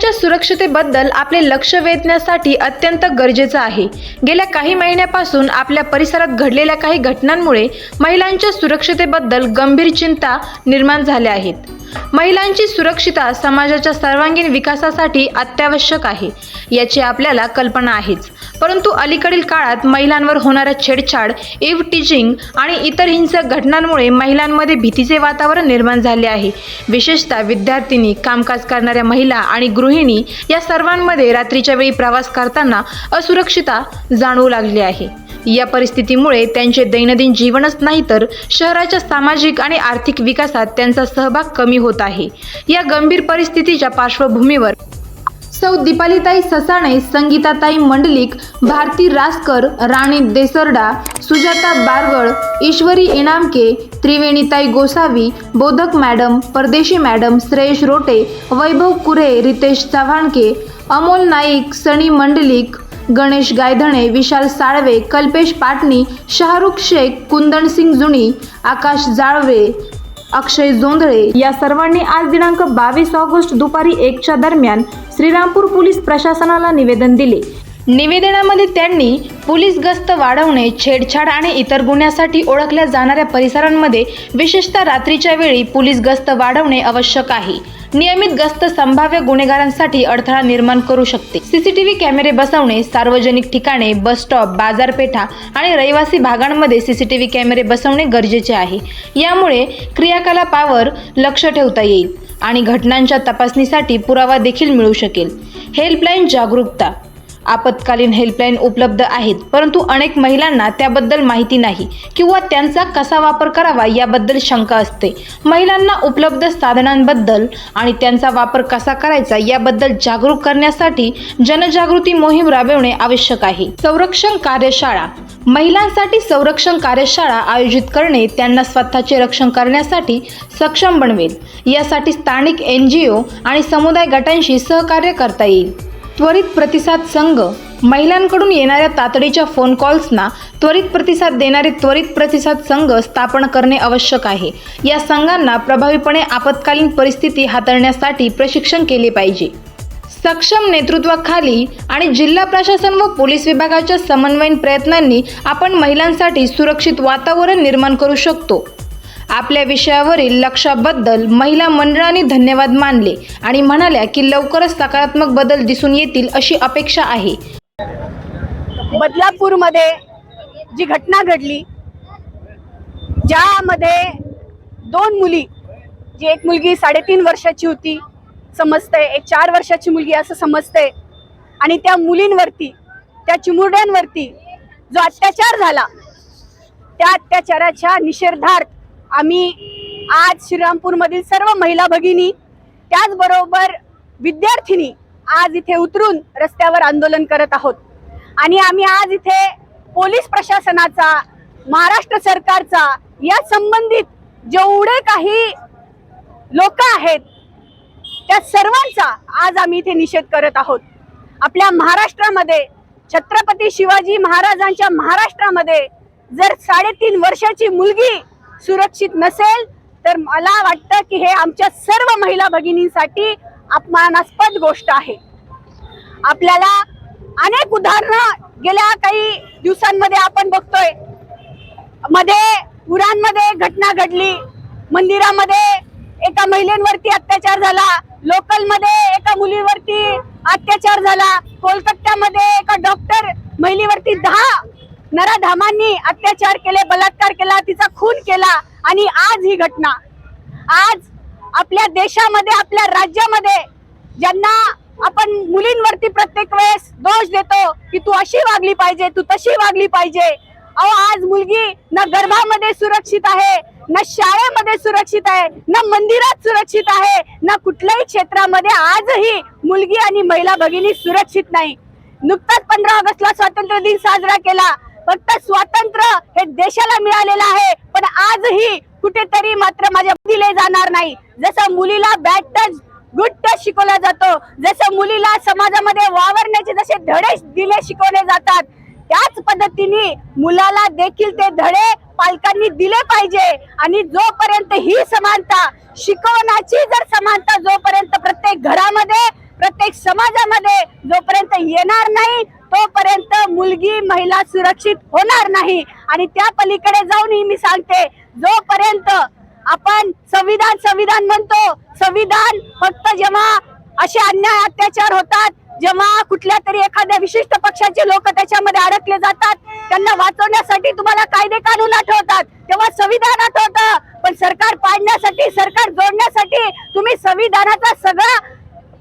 महिलांच्या सुरक्षतेबद्दल आपले लक्ष वेधण्यासाठी अत्यंत गरजेचं आहे. गेल्या काही महिन्यापासून आपल्या परिसरात घडलेल्या काही घटनांमुळे महिलांच्या सुरक्षतेबद्दल गंभीर चिंता निर्माण झाल्या आहेत. महिलांची सुरक्षिता समाजाच्या सर्वांगीण विकासासाठी अत्यावश्यक आहे याची आपल्याला कल्पना आहेच. परंतु अलीकडील काळात महिलांवर होणाऱ्या छेडछाड इव्ह टीचिंग आणि इतर हिंसक घटनांमुळे महिलांमध्ये भीतीचे वातावरण निर्माण झाले आहे. विशेषतः विद्यार्थिनी कामकाज करणाऱ्या महिला आणि गृहिणी या सर्वांमध्ये रात्रीच्या वेळी प्रवास करताना असुरक्षिता जाणवू लागली आहे. या परिस्थितीमुळे त्यांचे दैनंदिन जीवनच नाही तर शहराच्या सामाजिक आणि आर्थिक विकासात त्यांचा सहभाग कमी होत आहे. या गंभीर परिस्थितीच्या पार्श्वभूमीवर सौ दीपालीताई ससाणे संगीताताई मंडलिक भारती रासकर राणी देसरडा सुजाता बारगळ ईश्वरी इनामके त्रिवेणीताई गोसावी बोधक मॅडम परदेशी मॅडम श्रेयश रोटे वैभव कुरे रितेश चव्हाणके अमोल नाईक सनी मंडलिक गणेश गायधणे विशाल साळवे कल्पेश पाटणी शाहरुख शेख कुंदन सिंग जुनी आकाश जाळवे अक्षय जोंधळे या सर्वांनी आज दिनांक बावीस ऑगस्ट दुपारी एकच्या दरम्यान श्रीरामपूर पोलीस प्रशासनाला निवेदन दिले. निवेदनामध्ये त्यांनी पोलीस गस्त वाढवणे छेडछाड आणि इतर गुन्ह्यासाठी ओळखल्या जाणाऱ्या परिसरांमध्ये विशेषतः रात्रीच्या वेळी पोलीस गस्त वाढवणे आवश्यक आहे. नियमित गस्त संभाव्य गुन्हेगारांसाठी अडथळा निर्माण करू शकते. सीसीटीव्ही कॅमेरे बसवणे सार्वजनिक ठिकाणे बस स्टॉप बाजारपेठा आणि रहिवासी भागांमध्ये सीसीटीव्ही कॅमेरे बसवणे गरजेचे आहे. यामुळे क्रियाकलापावर लक्ष ठेवता येईल आणि घटनांच्या तपासणीसाठी पुरावा देखील मिळू शकेल. हेल्पलाईन जागरूकता आपत्कालीन हेल्पलाईन उपलब्ध आहेत. परंतु अनेक महिलांना त्याबद्दल माहिती नाही किंवा त्यांचा कसा वापर करावा याबद्दल शंका असते. महिलांना उपलब्ध साधनांबद्दल आणि त्यांचा वापर कसा करायचा याबद्दल जागरूक करण्यासाठी जनजागृती मोहीम राबवणे आवश्यक आहे. संरक्षण कार्यशाळा. महिलांसाठी संरक्षण कार्यशाळा आयोजित करणे त्यांना स्वतःचे रक्षण करण्यासाठी सक्षम बनवेल. यासाठी स्थानिक एन जी ओ आणि समुदाय गटांशी सहकार्य करता येईल. त्वरित प्रतिसाद संघ महिलांकडून येणाऱ्या तातडीच्या फोन कॉल्सना त्वरित प्रतिसाद देणारे त्वरित प्रतिसाद संघ स्थापन करणे आवश्यक आहे. या संघांना प्रभावीपणे आपत्कालीन परिस्थिती हाताळण्यासाठी प्रशिक्षण केले पाहिजे. सक्षम नेतृत्वाखाली आणि जिल्हा प्रशासन व पोलीस विभागाच्या समन्वयन प्रयत्नांनी आपण महिलांसाठी सुरक्षित वातावरण निर्माण करू शकतो. आपल्या विषयावरील लक्षाबद्दल महिला मंडळाने धन्यवाद मानले आणि म्हणाल्या की लवकरच सकारात्मक बदल दिसून येतील अशी अपेक्षा आहे. बदलापूरमध्ये जी घटना घडली ज्यामध्ये दोन मुली जी एक मुलगी साडेतीन वर्षाची होती समजते एक चार वर्षाची मुलगी असं समजते आणि त्या मुलींवरती त्या चिमुरड्यांवरती जो अत्याचार झाला त्या अत्याचाराच्या निषेधार्थ आम्ही आज श्रीरामपूरमधील सर्व महिला भगिनी त्याचबरोबर विद्यार्थिनी आज इथे उतरून रस्त्यावर आंदोलन करत आहोत. आणि आम्ही आज इथे पोलीस प्रशासनाचा महाराष्ट्र सरकारचा या संबंधित जेवढे काही लोक आहेत त्या सर्वांचा आज आम्ही इथे निषेध करत आहोत. आपल्या महाराष्ट्रामध्ये छत्रपती शिवाजी महाराजांच्या महाराष्ट्रामध्ये जर साडेतीन वर्षाची मुलगी सुरक्षित नसेल तर मला वाटतं की हे आमच्या सर्व महिला भगिनींसाठी अपमानास्पद गोष्ट आहे. आपल्याला अनेक उदाहरणं गेल्या काही दिवसांमध्ये आपण बघतोय. मध्ये उरांमध्ये घटना घडली. मंदिरामध्ये एका महिलेवरती अत्याचार झाला. लोकलमध्ये एका मुलीवरती अत्याचार झाला. कोलकात्यामध्ये एका डॉक्टर महिलेवरती दहा नराधामांनी अत्याचार केले बलात्कार केला तिचा खून केला आणि आज ही घटना. आज आपल्या देशामध्ये आपल्या राज्यामध्ये ज्यांना आपण मुलींवरती प्रत्येक वेळेस दोष देतो की तू अशी वागली पाहिजे तू तशी वागली पाहिजे. अहो आज मुलगी न गर्भामध्ये सुरक्षित आहे न शाळेमध्ये सुरक्षित आहे न मंदिरात सुरक्षित आहे न कुठल्याही क्षेत्रामध्ये आजही मुलगी आणि महिला भगिनी सुरक्षित नाही. नुकताच पंधरा ऑगस्टला स्वातंत्र्य दिन साजरा केला. फक्त स्वातंत्र्य हे देशाला मिळालेलं आहे. पण आजही कुठेतरी मात्र माझ्या दिले जाणार नाही. जसं मुलीला बॅड टच गुड टच शिकवला जातो जसं मुलीला समाजामध्ये वावरण्याचे जसे धडे दिले शिकवले जातात त्याच पद्धतीने मुलाला देखील ते धडे पालकांनी दिले पाहिजे. आणि जोपर्यंत ही समानता शिकवण्याची जर समानता जोपर्यंत प्रत्येक घरामध्ये प्रत्येक समाजामध्ये जोपर्यंत येणार नाही तोपर्यंत मुलगी महिला सुरक्षित होणार नाही. आणि त्या पलीकडे जाऊनही मी सांगते जोपर्यंत आपण संविधान संविधान म्हणतो संविधान फक्त जेव्हा असे अन्याय अत्याचार होतात जेव्हा कुठल्या तरी एखाद्या विशिष्ट पक्षाचे लोक त्याच्यामध्ये अडकले जातात त्यांना वाचवण्यासाठी तुम्हाला कायदे कानून आठवतात. तेव्हा संविधान आठवतं. पण सरकार पाडण्यासाठी सरकार जोडण्यासाठी तुम्ही संविधानाचा सगळा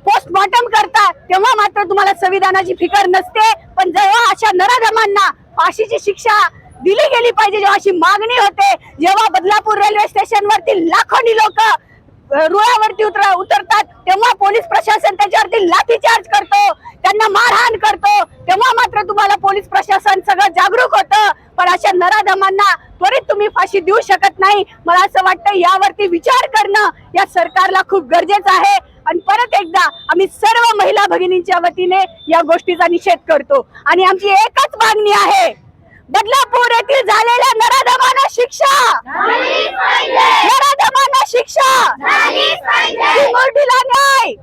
पोस्टमॉर्टम करता तेव्हा मात्र तुम्हाला संविधानाची फिकर नसते. पण जेव्हा अशा नराधमांना फाशीची शिक्षा दिली गेली पाहिजे जेव्हा अशी मागणी होते जेव्हा बदलापूर रेल्वे स्टेशनवरती लाखोनी लोक रुळावरती उतर उतरतात तेव्हा पोलीस प्रशासन त्याच्यावरती लाठीचार्ज करतो त्यांना मारहाण करतो. तेव्हा मात्र तुम्हाला पोलीस प्रशासन सगळं जागरूक होतं. पण अशा नराधमांना त्वरित तुम्ही फाशी देऊ शकत नाही. मला असं वाटतं यावरती विचार करणं या सरकारला खूप गरजेचं आहे. आणि परत एकदा आम्ही सर्व महिला भगिनींच्या वतीने या गोष्टीचा निषेध करतो. आणि आमची एकच मागणी आहे बदलापूर येथील झालेल्या नराधमांना शिक्षा. नराधमांना शिक्षा. न्याय.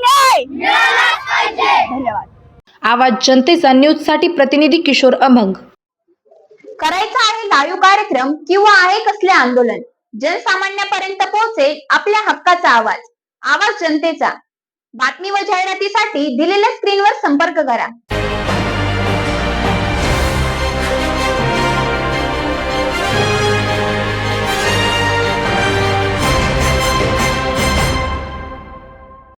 न्याय. धन्यवाद. आवाज जनतेचा न्यूजसाठी प्रतिनिधी किशोर अभंग करायचा आहे लाईव्ह कार्यक्रम किंवा आहे कसले आंदोलन? जनसामान्यापर्यंत पोहोचेल आपल्या हक्काचा आवाज. आवाज जनतेचा. बातमी व जाहिरातीसाठी दिलेल्या स्क्रीनवर संपर्क करा.